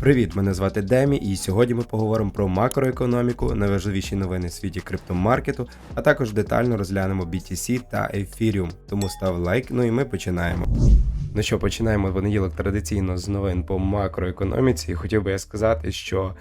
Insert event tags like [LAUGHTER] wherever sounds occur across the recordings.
Привіт, мене звати Демі, і сьогодні ми поговоримо про макроекономіку, найважливіші новини в світі криптомаркету, а також детально розглянемо BTC та Ethereum. Тому став лайк, ну і ми починаємо. Ну що, починаємо понеділок традиційно з новин по макроекономіці. Хотів би я сказати, що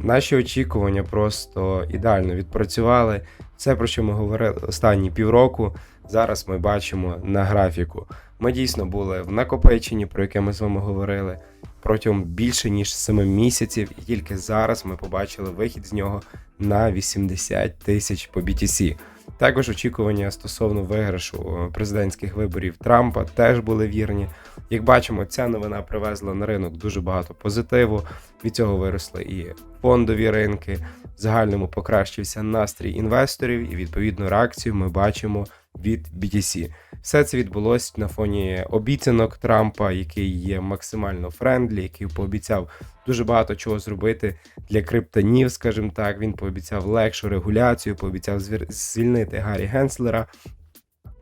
наші очікування просто ідеально відпрацювали. Все, про що ми говорили останні півроку, зараз ми бачимо на графіку. Ми дійсно були в накопиченні, про яке ми з вами говорили протягом більше ніж 7 місяців, і тільки зараз ми побачили вихід з нього на 80 тисяч по BTC. Також очікування стосовно виграшу е, президентських виборів Трампа теж були вірні. Як бачимо, ця новина привезла на ринок дуже багато позитиву. Від цього виросли і фондові ринки. В загальному покращився настрій інвесторів, і відповідну реакцію ми бачимо від BTC. Все це відбулось на фоні обіцянок Трампа, який є максимально френдлі, який пообіцяв дуже багато чого зробити для криптонів, скажімо так. Він пообіцяв легшу регуляцію, пообіцяв звільнити Гаррі Генслера.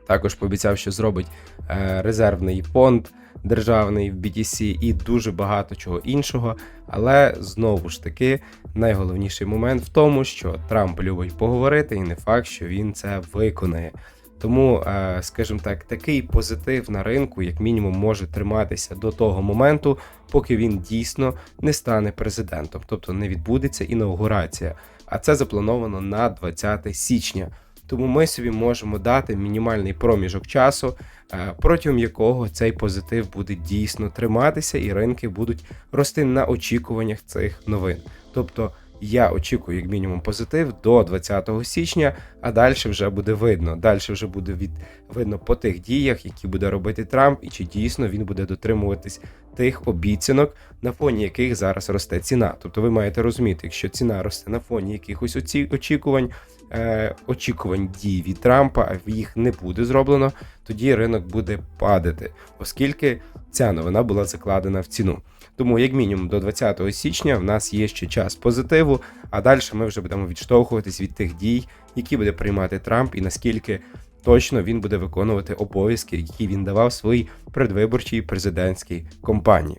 Також пообіцяв, що зробить е, резервний фонд державний в BTC і дуже багато чого іншого. Але знову ж таки, найголовніший момент в тому, що Трамп любить поговорити, і не факт, що він це виконає. Тому, е, скажімо так, такий позитив на ринку, як мінімум, може триматися до того моменту, поки він дійсно не стане президентом, тобто не відбудеться інаугурація. А це заплановано на 20 січня. Тому ми собі можемо дати мінімальний проміжок часу, е, протягом якого цей позитив буде дійсно триматися, і ринки будуть рости на очікуваннях цих новин. Тобто я очікую як мінімум позитив до 20 січня, а далі вже буде видно. Далі вже буде від видно по тих діях, які буде робити Трамп, і чи дійсно він буде дотримуватись тих обіцянок, на фоні яких зараз росте ціна. Тобто ви маєте розуміти, якщо ціна росте на фоні якихось оці очікувань. Е, очікувань дій від Трампа, а їх не буде зроблено, тоді ринок буде падати, оскільки ця новина була закладена в ціну. Тому, як мінімум, до 20 січня в нас є ще час позитиву, а далі ми вже будемо відштовхуватись від тих дій, які буде приймати Трамп, і наскільки точно він буде виконувати обов'язки, які він давав своїй предвиборчій президентській кампанії.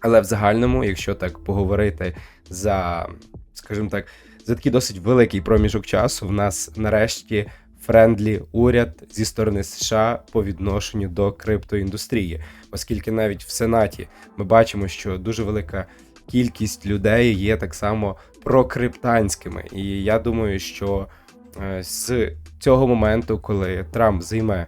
Але в загальному, якщо так поговорити за, скажімо так, за такий досить великий проміжок часу, в нас нарешті френдлі уряд зі сторони США по відношенню до криптоіндустрії, оскільки навіть в Сенаті ми бачимо, що дуже велика кількість людей є так само прокриптанськими. І я думаю, що е, з цього моменту, коли Трамп займе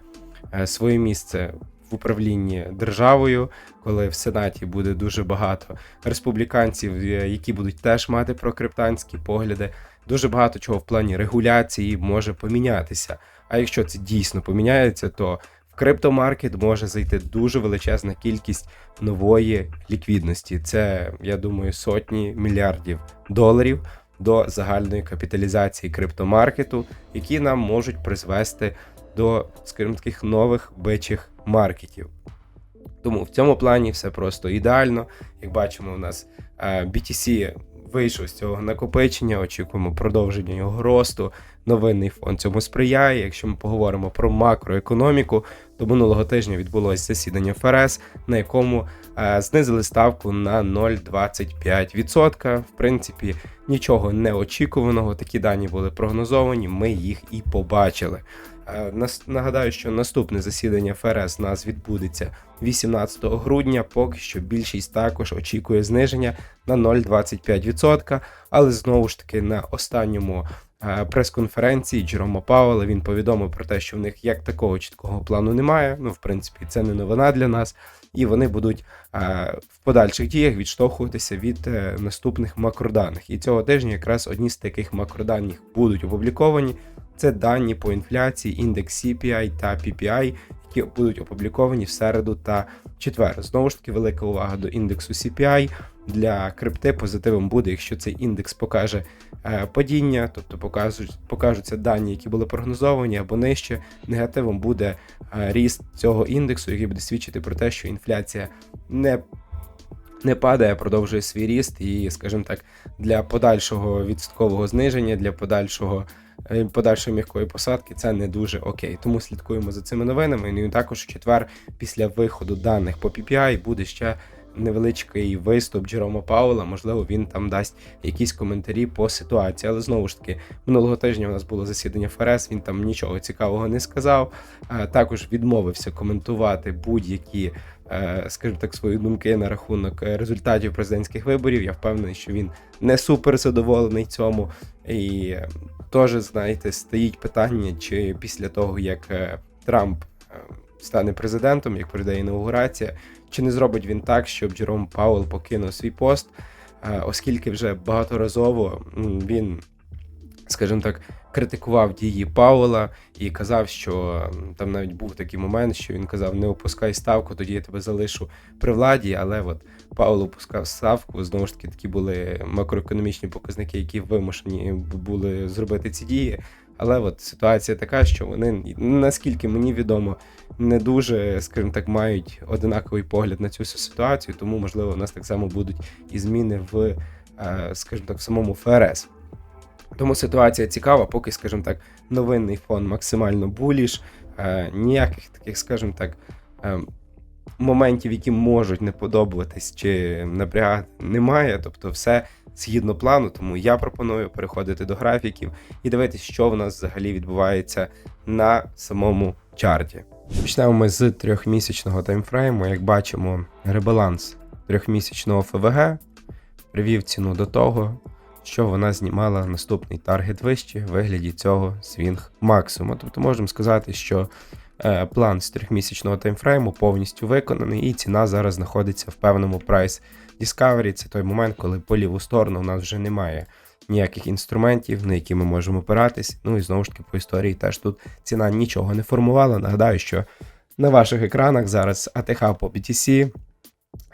е, своє місце в управлінні державою, коли в Сенаті буде дуже багато республіканців, е, які будуть теж мати прокриптанські погляди, дуже багато чого в плані регуляції може помінятися. А якщо це дійсно поміняється, то в криптомаркет може зайти дуже величезна кількість нової ліквідності. Це, я думаю, сотні мільярдів доларів до загальної капіталізації криптомаркету, які нам можуть призвести до, скажімо, таких нових бичих маркетів. Тому в цьому плані все просто ідеально. Як бачимо, у нас е, BTC вийшов з цього накопичення, очікуємо продовження його росту. Новинний фонд цьому сприяє. Якщо ми поговоримо про макроекономіку, то минулого тижня відбулося засідання ФРС, на якому е, знизили ставку на 0,25%. В принципі, нічого неочікуваного. Такі дані були прогнозовані. Ми їх і побачили. Е, Нагадаю, що наступне засідання ФРС у нас відбудеться 18 грудня. Поки що більшість також очікує зниження на 0,25%. Але знову ж таки на останньому е, прес-конференції Джерома Пауела він повідомив про те, що в них як такого чіткого плану немає. Ну, в принципі, це не новина для нас, і вони будуть е, в подальших діях відштовхуватися від наступних макроданих. І цього тижня якраз одні з таких макроданих будуть опубліковані. Це дані по інфляції, індекс CPI та PPI, які будуть опубліковані в середу та четвер. Знову ж таки, велика увага до індексу CPI. Для крипти позитивом буде, якщо цей індекс покаже е, падіння, тобто покажуть, покажуться дані, які були прогнозовані або нижче. Негативом буде е, ріст цього індексу, який буде свідчити про те, що інфляція не не падає, продовжує свій ріст, і, скажімо так, для подальшого відсоткового зниження, для подальшого подальшої м'якої посадки це не дуже окей. Тому слідкуємо за цими новинами. Ну і також в четвер, після виходу даних по PPI, буде ще невеличкий виступ Джерома Паула. Можливо, він там дасть якісь коментарі по ситуації. Але знову ж таки, минулого тижня у нас було засідання ФРС. Він там нічого цікавого не сказав. Е, Також відмовився коментувати будь-які, е, скажімо так, свої думки на рахунок е, результатів президентських виборів. Я впевнений, що він не супер задоволений цьому. І е, теж, знаєте, стоїть питання, чи після того, як е, Трамп е, стане президентом, як прийде інаугурація, чи не зробить він так, щоб Джером Пауел покинув свій пост, е, оскільки вже багаторазово він, скажімо так, критикував дії Пауела і казав, що там навіть був такий момент, що він казав: не опускай ставку, тоді я тебе залишу при владі. Але от Паул опускав ставку. Знову ж таки, такі були макроекономічні показники, які вимушені були зробити ці дії. Але от ситуація така, що вони наскільки мені відомо, не дуже, скажімо так, мають одинаковий погляд на цю ситуацію, тому можливо у нас так само будуть і зміни в, е, скажімо так, в самому ФРС. Тому ситуація цікава, поки, скажімо так, новинний фон максимально буліш, е, ніяких таких, скажімо так, е, моментів, які можуть не подобатись чи напрягати, немає. Тобто, все згідно плану. Тому я пропоную переходити до графіків і дивитися, що в нас взагалі відбувається на самому чарті. Почнемо ми з трьохмісячного таймфрейму. Як бачимо, ребаланс трьохмісячного ФВГ привів ціну до того, що вона знімала наступний таргет вище в вигляді цього свінг максимуму. Тобто можемо сказати, що е, план з трьохмісячного таймфрейму повністю виконаний, і ціна зараз знаходиться в певному прайс Discovery. Це той момент, коли по ліву сторону у нас вже немає ніяких інструментів, на які ми можемо опиратись. Ну і знову ж таки по історії теж тут ціна нічого не формувала. Нагадаю, що на ваших екранах зараз АТХ по BTC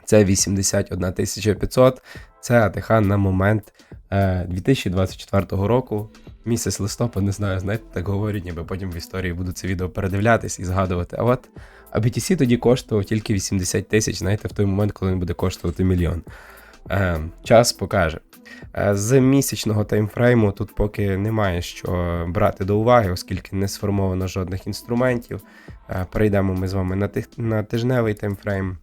це 81 500. Це АТХ на момент 2024 року. Місяць листопад, не знаю, знаєте, так говорять, ніби потім в історії буду це відео передивлятись і згадувати. А от а BTC тоді коштував тільки 80 тисяч, знаєте, в той момент, коли він буде коштувати мільйон. Е, час покаже. Е, З місячного таймфрейму тут поки немає що брати до уваги, оскільки не сформовано жодних інструментів. Е, Перейдемо ми з вами на, тих, на тижневий таймфрейм.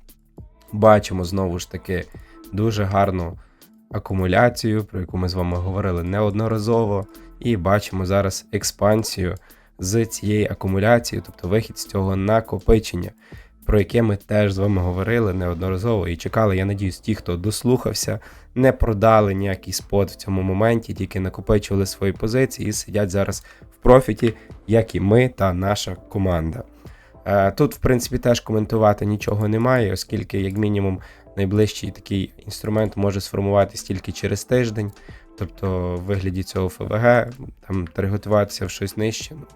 Бачимо знову ж таки дуже гарну акумуляцію, про яку ми з вами говорили неодноразово, і бачимо зараз експансію з цієї акумуляції, тобто вихід з цього накопичення, про яке ми теж з вами говорили неодноразово і чекали. Я надіюсь, ті, хто дослухався, не продали ніякий спот в цьому моменті, тільки накопичували свої позиції і сидять зараз в профіті, як і ми та наша команда. Е, Тут, в принципі, теж коментувати нічого немає, оскільки, як мінімум, найближчий такий інструмент може сформуватись тільки через тиждень, тобто в вигляді цього ФВГ, там переготуватися в щось нижче. Ну,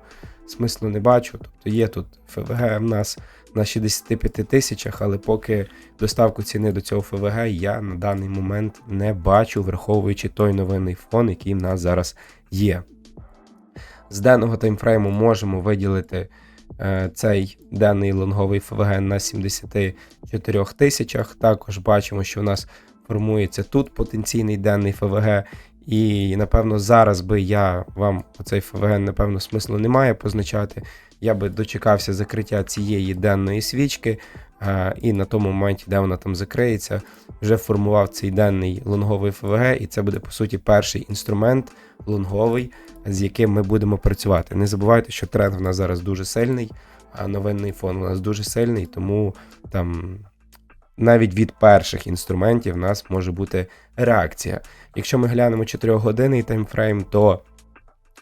смислу не бачу. Тобто є тут ФВГ в нас на 65 тисячах, але поки доставку ціни до цього ФВГ я на даний момент не бачу, враховуючи той новинний фон, який в нас зараз є. З денного таймфрейму можемо виділити цей денний лонговий ФВГ на 74 тисячах. Також бачимо, що в нас формується тут потенційний денний ФВГ. І напевно зараз би я вам оцей ФВГ, напевно, смислу немає позначати. Я би дочекався закриття цієї денної свічки, е, і на тому моменті, де вона там закриється, вже формував цей денний лонговий ФВГ, і це буде по суті перший інструмент лонговий, з яким ми будемо працювати. Не забувайте, що тренд в нас зараз дуже сильний, а новинний фон у нас дуже сильний, тому там навіть від перших інструментів в нас може бути реакція. Якщо ми глянемо 4-годинний таймфрейм, то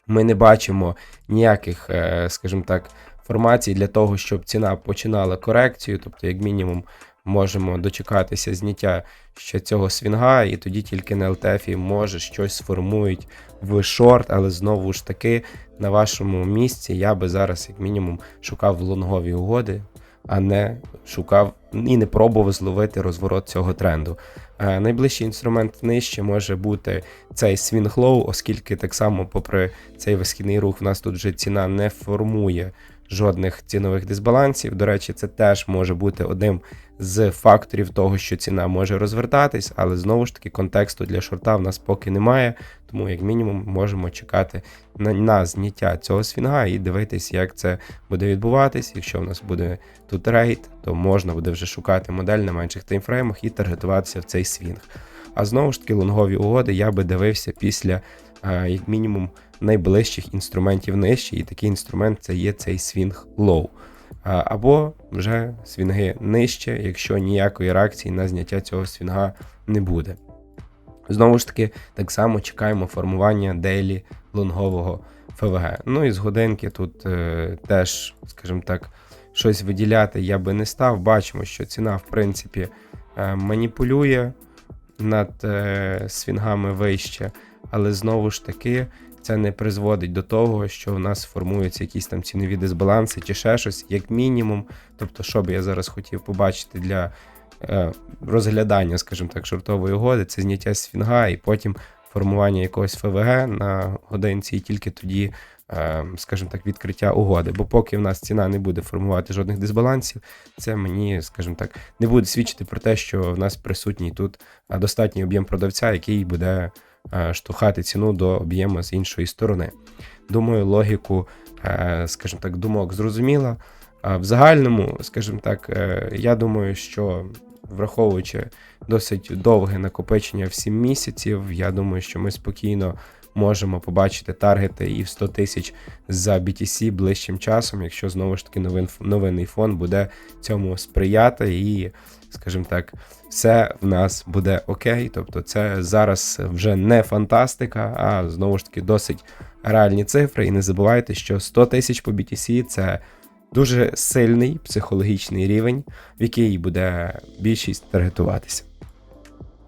ми не бачимо ніяких, е, скажімо так, формацій для того, щоб ціна починала корекцію, тобто, як мінімум, можемо дочекатися зняття ще цього свінга, і тоді тільки на LTF може щось сформують в шорт, але знову ж таки на вашому місці я би зараз, як мінімум, шукав лонгові угоди, а не шукав і не пробував зловити розворот цього тренду. Е, Найближчий інструмент нижче може бути цей свінг лоу, оскільки так само, попри цей висхідний рух, в нас тут вже ціна не формує жодних цінових дисбалансів. До речі, це теж може бути одним з факторів того, що ціна може розвертатись, але знову ж таки контексту для шорта в нас поки немає, тому як мінімум можемо чекати на, на зняття цього свінга і дивитись, як це буде відбуватись. Якщо в нас буде тут рейд, то можна буде вже шукати модель на менших таймфреймах і таргетуватися в цей свінг. А знову ж таки, лонгові угоди я би дивився після, як мінімум, найближчих інструментів нижче, і такий інструмент це є цей свінг лоу. Або вже свінги нижче, якщо ніякої реакції на зняття цього свінга не буде. Знову ж таки, так само чекаємо формування дейлі лонгового ФВГ. Ну і з годинки тут е, теж, скажімо так, щось виділяти я би не став. Бачимо, що ціна, в принципі, е, маніпулює над е, свінгами вище, але знову ж таки. Це не призводить до того, що в нас формуються якісь там цінові дисбаланси чи ще щось, як мінімум. Тобто, що би я зараз хотів побачити для е, розглядання, скажімо так, шортової угоди, це зняття свінга і потім формування якогось ФВГ на годинці, і тільки тоді, е, скажімо так, відкриття угоди. Бо поки в нас ціна не буде формувати жодних дисбалансів, це мені, скажімо так, не буде свідчити про те, що в нас присутній тут е, достатній об'єм продавця, який буде. Е, штовхати ціну до об'єму з іншої сторони. Думаю, логіку, е, скажімо так, думок зрозуміла. В загальному, скажімо так, е, я думаю, що враховуючи досить довге накопичення в 7 місяців, я думаю, що ми спокійно можемо побачити таргети і в 100 тисяч за BTC ближчим часом, якщо знову ж таки новин, новинний фон буде цьому сприяти і, скажімо так, все в нас буде окей. Тобто, це зараз вже не фантастика, а знову ж таки досить реальні цифри. І не забувайте, що 100 тисяч по BTC це. Дуже сильний психологічний рівень, в який буде більшість таргетуватися.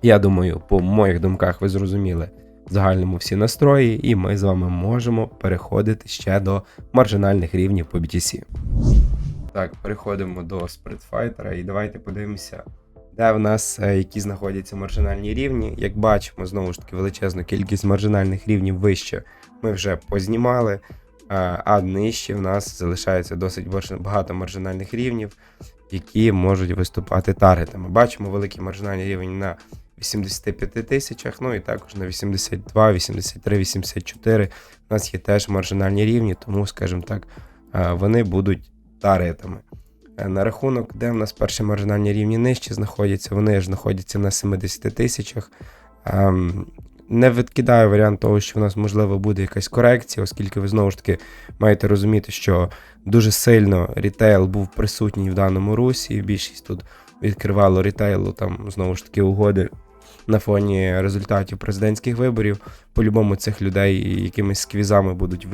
Я думаю, по моїх думках ви зрозуміли, загальному всі настрої, і ми з вами можемо переходити ще до маржинальних рівнів по BTC. Так, переходимо до спритфайтера і давайте подивимося, де в нас е, які знаходяться маржинальні рівні. Як бачимо, знову ж таки, величезну кількість маржинальних рівнів вище ми вже познімали, е, а нижче в нас залишається досить багато маржинальних рівнів, які можуть виступати таргетами. Бачимо великий маржинальний рівень на 85 тисячах, ну і також на 82, 83, 84 у нас є теж маржинальні рівні, тому, скажімо так, вони будуть таргетами. Е, на рахунок, де в нас перші маржинальні рівні нижче знаходяться, вони ж знаходяться на 70 тисячах. Ем, не відкидаю варіант того, що в нас можливо буде якась корекція, оскільки ви знову ж таки маєте розуміти, що дуже сильно рітейл був присутній в даному русі. Більшість тут відкривало рітейлу, там знову ж таки угоди на фоні результатів президентських виборів. По-любому цих людей якимись сквізами будуть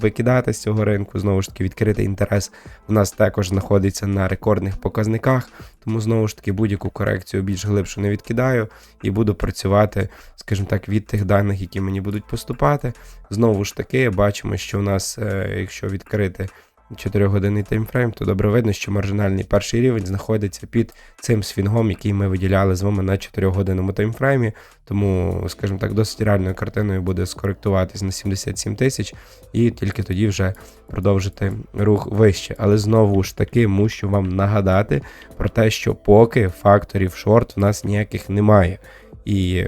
викидати з цього ринку. Знову ж таки, відкритий інтерес у нас також знаходиться на рекордних показниках, тому знову ж таки будь-яку корекцію більш глибше не відкидаю і буду працювати, скажімо так, від тих даних, які мені будуть поступати. Знову ж таки, бачимо, що у нас, е, якщо відкрити 4-годинний таймфрейм, то добре видно, що маржинальний перший рівень знаходиться під цим свінгом, який ми виділяли з вами на 4-годинному таймфреймі. Тому, скажімо так, досить реальною картиною буде скоректуватись на 77 тисяч і тільки тоді вже продовжити рух вище. Але знову ж таки мушу вам нагадати про те, що поки факторів шорт в нас ніяких немає. І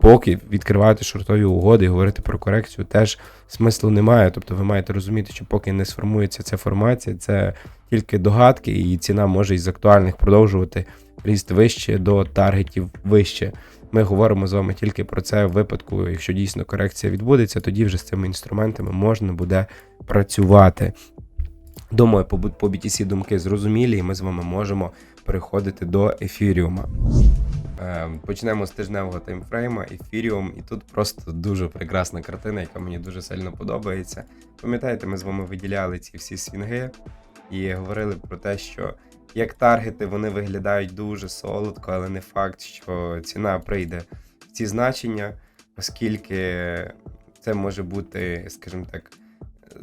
поки відкривати шортові угоди і говорити про корекцію теж смислу немає. Тобто ви маєте розуміти, що поки не сформується ця формація, це тільки догадки, і ціна може із актуальних продовжувати ріст вище до таргетів вище. Ми говоримо з вами тільки про це в випадку, якщо дійсно корекція відбудеться, тоді вже з цими інструментами можна буде працювати. Думаю, по BTC думки зрозумілі, і ми з вами можемо переходити до ефіріума. Ем, почнемо з тижневого таймфрейма, ефіріум, і тут просто дуже прекрасна картина, яка мені дуже сильно подобається. Пам'ятаєте, ми з вами виділяли ці всі свінги і говорили про те, що як таргети вони виглядають дуже солодко, але не факт, що ціна прийде в ці значення, оскільки це може бути, скажімо так,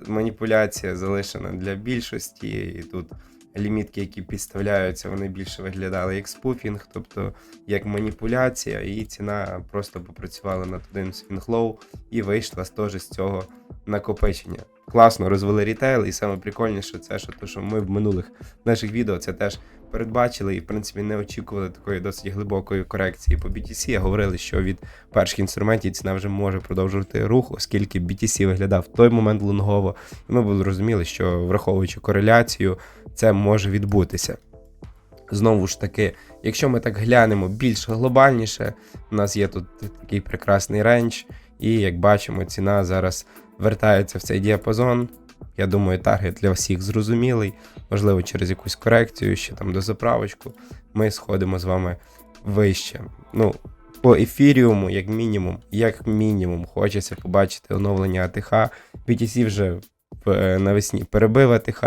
маніпуляція залишена для більшості, і тут лімітки, які підставляються, вони більше виглядали як спуфінг, тобто як маніпуляція, і ціна просто попрацювала над один свінглоу і вийшла теж з цього накопичення. Класно розвели рітейл, і саме прикольніше це, що, то, що ми в минулих наших відео це теж передбачили і, в принципі, не очікували такої досить глибокої корекції по BTC. Говорили, що від перших інструментів ціна вже може продовжувати рух, оскільки BTC виглядав в той момент лонгово, ми були розуміли, що враховуючи кореляцію, це може відбутися. Знову ж таки, якщо ми так глянемо більш глобальніше, у нас є тут такий прекрасний рейндж, і як бачимо, ціна зараз вертається в цей діапазон. Я думаю, таргет для всіх зрозумілий. Можливо, через якусь корекцію, ще там до заправочку, ми сходимо з вами вище. Ну, по ефіріуму, як мінімум, як мінімум, хочеться побачити оновлення АТХ. BTC вже в- навесні перебив АТХ.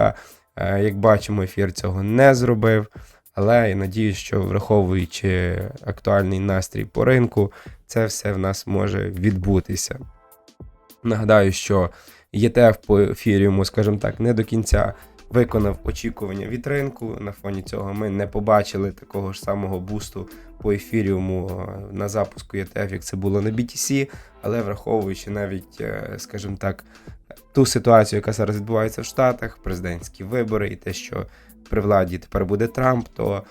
Е, Як бачимо, ефір цього не зробив. Але я надію, що враховуючи актуальний настрій по ринку, це все в нас може відбутися. Нагадаю, що ETF по ефіріуму, скажімо так, не до кінця виконав очікування від ринку. На фоні цього ми не побачили такого ж самого бусту по ефіріуму е, на запуску ETF, як це було на BTC, але враховуючи навіть, е, скажімо так, ту ситуацію, яка зараз відбувається в Штатах, президентські вибори і те, що при владі тепер буде Трамп, то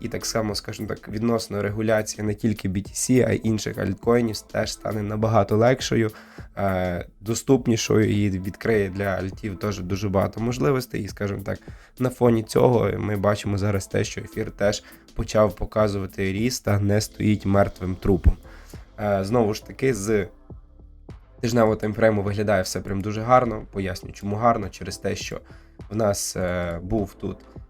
і так само, скажімо так, відносно регуляції не тільки BTC, а й інших альткоїнів теж стане набагато легшою, е, доступнішою і відкриє для альтів теж дуже багато можливостей. І, скажімо так, на фоні цього ми бачимо зараз те, що ефір теж почав показувати ріст, а не стоїть мертвим трупом. Е, знову ж таки, з тижневого таймфрейму виглядає все прям дуже гарно. Поясню, чому гарно, через те, що в нас е, був тут е,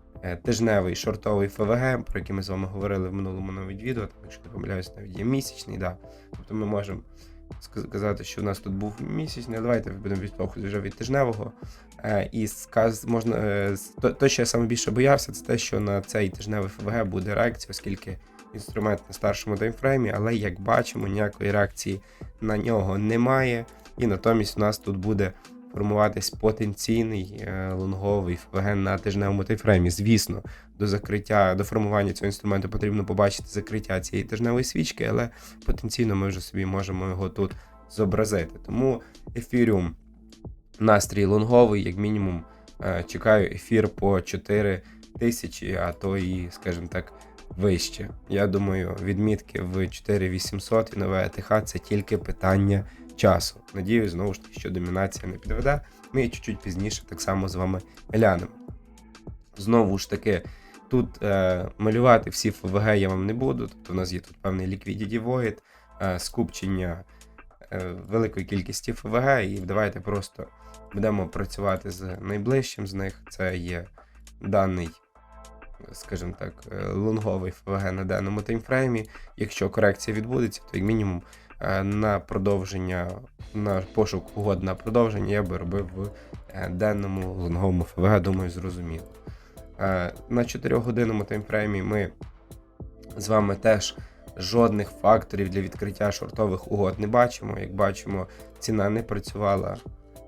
тижневий шортовий ФВГ, про який ми з вами говорили в минулому навіть відео, там, якщо не помиляюсь, навіть є місячний, да. Тобто ми можемо сказати, що в нас тут був місячний, давайте будемо відштовхувати вже від тижневого. Е, і сказ, можна, е, то, що я саме більше боявся, це те, що на цей тижневий ФВГ буде реакція, оскільки інструмент на старшому таймфреймі, але як бачимо, ніякої реакції на нього немає. І натомість у нас тут буде формуватись потенційний е, лонговий ФВГ на тижневому таймфреймі. Звісно, до закриття, до формування цього інструменту потрібно побачити закриття цієї тижневої свічки, але потенційно ми вже собі можемо його тут зобразити. Тому ефіріум настрій лонговий, як мінімум, е, чекаю ефір по 4 тисячі, а то і, скажімо так, вище. Я думаю, відмітки в 4800 і нове АТХ це тільки питання часу. Надіюсь, знову ж таки, що домінація не підведе. Ми чуть-чуть пізніше так само з вами глянемо. Знову ж таки, тут е, малювати всі ФВГ я вам не буду. Тобто, у нас є тут певний liquidity void, е, скупчення е, великої кількості ФВГ, і давайте просто будемо працювати з найближчим з них. Це є даний, скажімо так, е, лонговий ФВГ на даному таймфреймі. Якщо корекція відбудеться, то як мінімум на продовження, на пошук угод на продовження я би робив в е, денному лонговому ФВГ, думаю, зрозуміло. Е, На 4-годинному таймфреймі ми з вами теж жодних факторів для відкриття шортових угод не бачимо. Як бачимо, ціна не працювала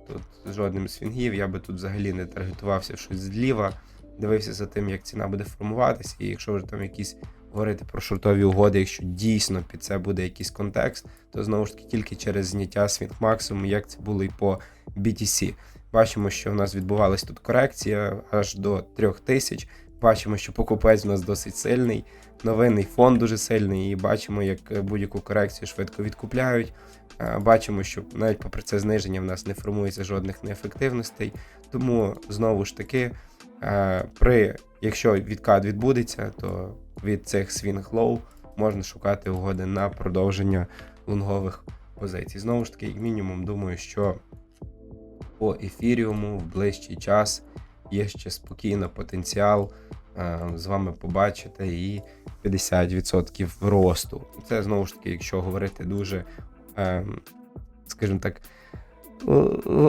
тут жодним з фінгів. Я би тут взагалі не таргетувався щось зліва, дивився за тим, як ціна буде формуватися, і якщо вже там якісь говорити про шортові угоди, якщо дійсно під це буде якийсь контекст, то знову ж таки тільки через зняття свінг максимуму, як це було і по BTC. Бачимо, що в нас відбувалась тут корекція аж до 3000. Бачимо, що покупець у нас досить сильний, новинний фонд дуже сильний, і бачимо, як будь-яку корекцію швидко відкупляють. Е, Бачимо, що навіть попри це зниження в нас не формується жодних неефективностей. Тому знову ж таки, при якщо відкат відбудеться, то від цих свінг лоу можна шукати угоди на продовження лонгових позицій. Знову ж таки, як мінімум, думаю, що по ефіріуму в ближчий час є ще спокійно потенціал е, з вами побачити і 50% росту. Це знову ж таки, якщо говорити дуже, е, скажімо так,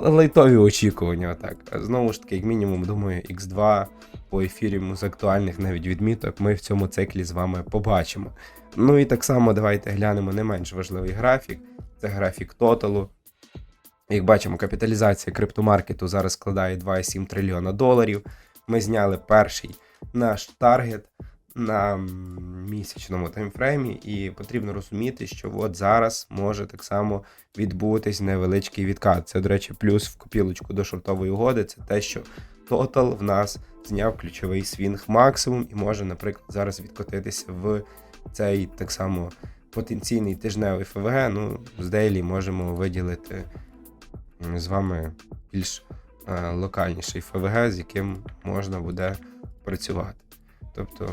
лайтові очікування. Так. Знову ж таки, як мінімум, думаю, X2 по ефіріуму з актуальних навіть відміток ми в цьому циклі з вами побачимо. Ну і так само давайте глянемо не менш важливий графік. Це графік тоталу. Як бачимо, капіталізація криптомаркету зараз складає 2,7 трильйона доларів. Ми зняли перший наш таргет на місячному таймфреймі, і потрібно розуміти, що от зараз може так само відбутись невеличкий відкат. Це, до речі, плюс в копілочку до шортової угоди. Це те, що Total в нас зняв ключовий свінг максимум і може, наприклад, зараз відкотитися в цей так само потенційний тижневий ФВГ. Ну, з Дейлі можемо виділити з вами більш е, локальніший ФВГ, з яким можна буде працювати. Тобто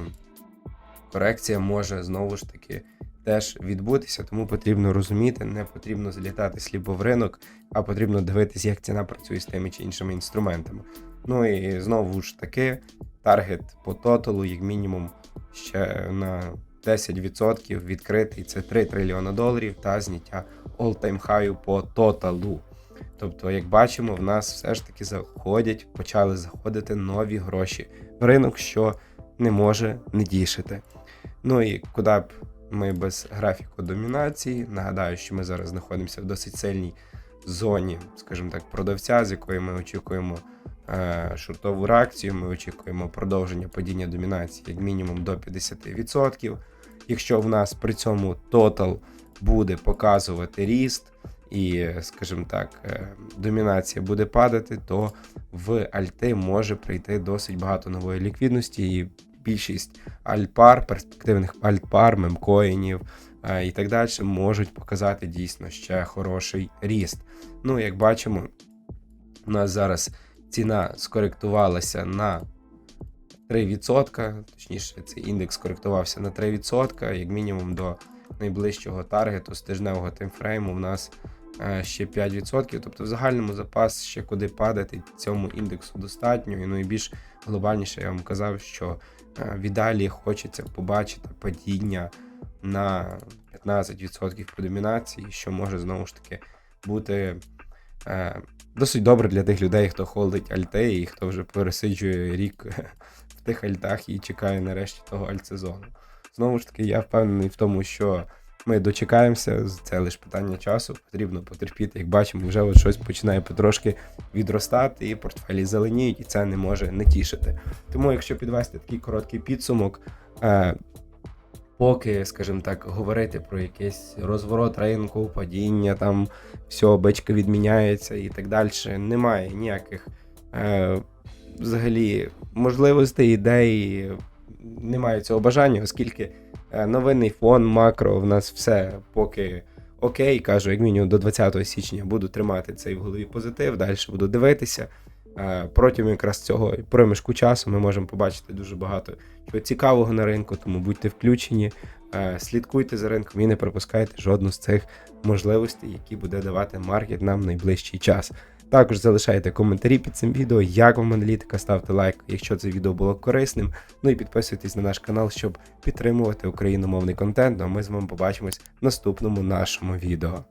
корекція може знову ж таки теж відбутися, тому потрібно розуміти, не потрібно залітати сліпо в ринок, а потрібно дивитись, як ціна працює з тими чи іншими інструментами. Ну і знову ж таки, таргет по тоталу, як мінімум, ще на 10% відкритий це 3 трильйона доларів та зняття all-time high по тоталу. Тобто, як бачимо, в нас все ж таки заходять, почали заходити нові гроші в ринок, що не може не тішити. Ну і куди б ми без графіку домінації. Нагадаю, що ми зараз знаходимося в досить сильній зоні, скажімо так, продавця, з якої ми очікуємо е, шортову реакцію. Ми очікуємо продовження падіння домінації як мінімум до 50%. Якщо в нас при цьому тотал буде показувати ріст, і, скажімо так, е, домінація буде падати, то в альти може прийти досить багато нової ліквідності, і більшість альпар, перспективних альпар, мемкоїнів е, і так далі можуть показати дійсно ще хороший ріст. Ну, як бачимо, у нас зараз ціна скоректувалася на 3%, точніше, цей індекс скоректувався на 3%, як мінімум до найближчого таргету з тижневого таймфрейму в нас е, ще 5%. Тобто в загальному запас ще куди падати цьому індексу достатньо. І ну і більш глобальніше я вам казав, що в ідеалі хочеться побачити падіння на 15% по домінації, що може знову ж таки бути е, досить добре для тих людей, хто холдить альти і хто вже пересиджує рік [LAUGHS] в тих альтах і чекає нарешті того альтсезону. Знову ж таки, я впевнений в тому, що ми дочекаємося, це лише питання часу, потрібно потерпіти. Як бачимо, вже от щось починає потрошки відростати, і портфелі зеленіють, і це не може не тішити. Тому, якщо підвести такий короткий підсумок, е, поки, скажімо так, говорити про якийсь розворот ринку, падіння, там все, бичка відміняється і так далі, немає ніяких е, взагалі можливостей, ідей, немає цього бажання, оскільки новинний фон, макро, в нас все поки окей. Кажу, як мінімум до 20 січня буду тримати цей в голові позитив, далі буду дивитися. Е, Протягом якраз цього проміжку часу ми можемо побачити дуже багато чого цікавого на ринку, тому будьте включені, е, слідкуйте за ринком і не пропускайте жодну з цих можливостей, які буде давати маркет нам в найближчий час. Також залишайте коментарі під цим відео, як вам аналітика, ставте лайк, якщо це відео було корисним. Ну і підписуйтесь на наш канал, щоб підтримувати україномовний контент. А ми з вами побачимось в наступному нашому відео.